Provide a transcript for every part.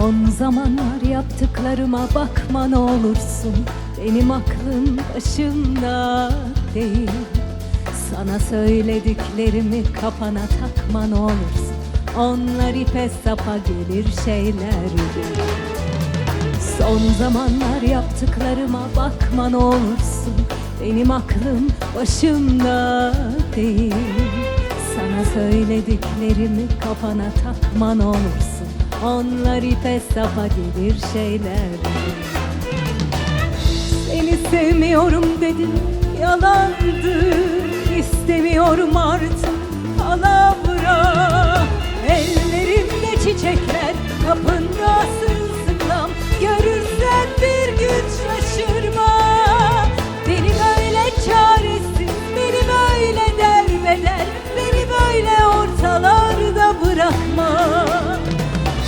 Son zamanlar yaptıklarıma bakma ne olursun. Benim aklım başımda değil. Sana söylediklerimi kafana takma ne olursun. Onlar ipe sapa gelir şeyler. Son zamanlar yaptıklarıma bakma ne olursun. Benim aklım başımda değil. Sana söylediklerimi kafana takma ne olursun Onlar ipe sapa gelir şeyler. Seni sevmiyorum dedim yalandı İstemiyorum artık palavra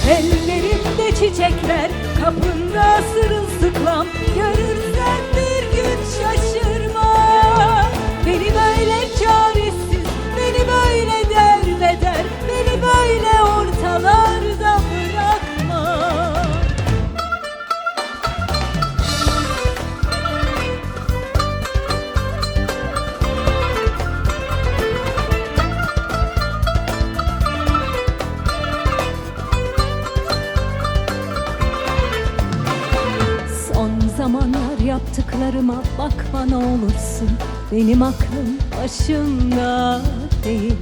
Ellerimde çiçekler kapında sırılsıklam Görürsen zamanlar yaptıklarıma bakma ne olursun. Benim aklım başımda değil.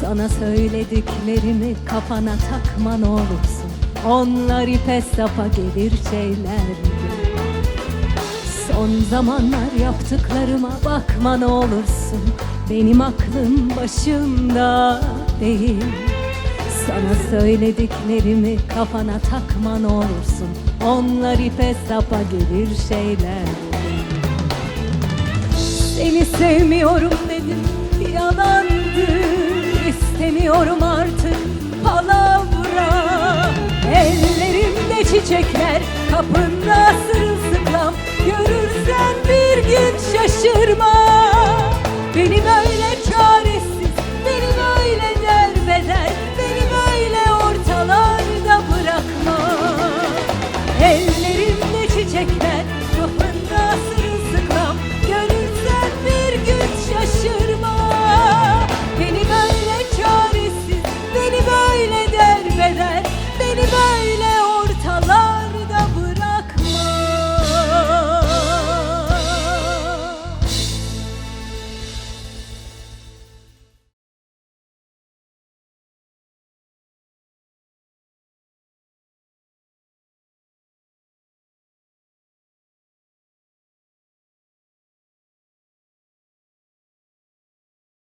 Sana söylediklerimi kafana takma ne olursun. Onlar ipe sapa gelir şeyler Son zamanlar yaptıklarıma bakma ne olursun. Benim aklım başımda değil sana söylediklerimi kafana takma ne olursun. Onlar ipe sapa gelir şeyler Seni sevmiyorum dedim yalandı İstemiyorum artık palavra. Ellerimde çiçekler kapında sırılsıklam. Görürsen bir gün şaşırma